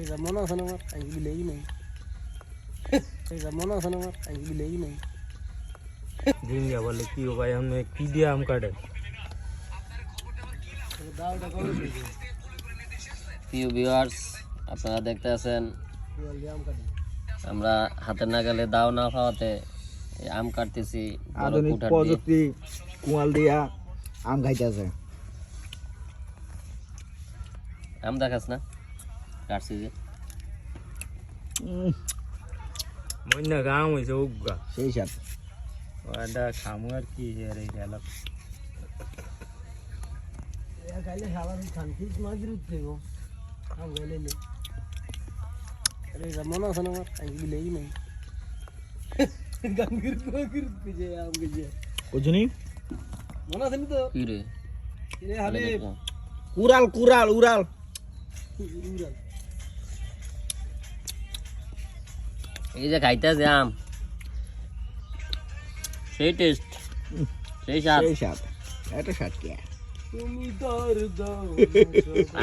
এটা মনে আছে না আমার আমি বিলেই নাই এটা মনে আছে না আমার আমি বিলেই নাই দিন যা বলে কি ও ভাই আমি কি দিয়ে আম কাটে দাওটা কবে দিবি প্রিয় ভিউয়ার্স আপনারা দেখতে আছেন। বল আম কাটি আমরা হাতের নাগালে দাও না খাওয়াতে এই আম কাটতেছি বড় আধুনিক কুঠার দিয়ে। প্রযুক্তি কুয়াল দিয়া আম খাইতেছে। আম দেখাস না? কাটছি যে। মইনা গাম উগা সেই সাথে। ওটা খামু আর কি এর এই গেল। খাইলে দিন খান ঠিক খাইলে আরে মনে আছে না আমার আমি বিলেই নাই। গাঙ্গির গাঙ্গির পিছে আম গেছে বুঝনি মনে আছে নি তো? কি রে? এ হালে কুরাল কুরাল উড়াল। উড়াল। এই যে খাইতেছে আম সেই টেস্ট সেই স্বাদ। সেই সাথে এটা সাত কে?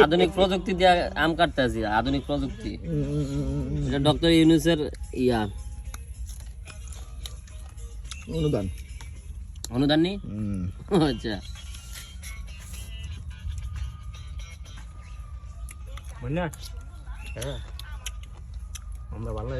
আধুনিক প্রযুক্তি দিয়ে আম কাটতেছি আধুনিক প্রযুক্তি। এটা ডক্টর ইউনুসের ইয়া। অনুদান। অনুদান নি? আচ্ছা। হ্যাঁ। আমরা ভালো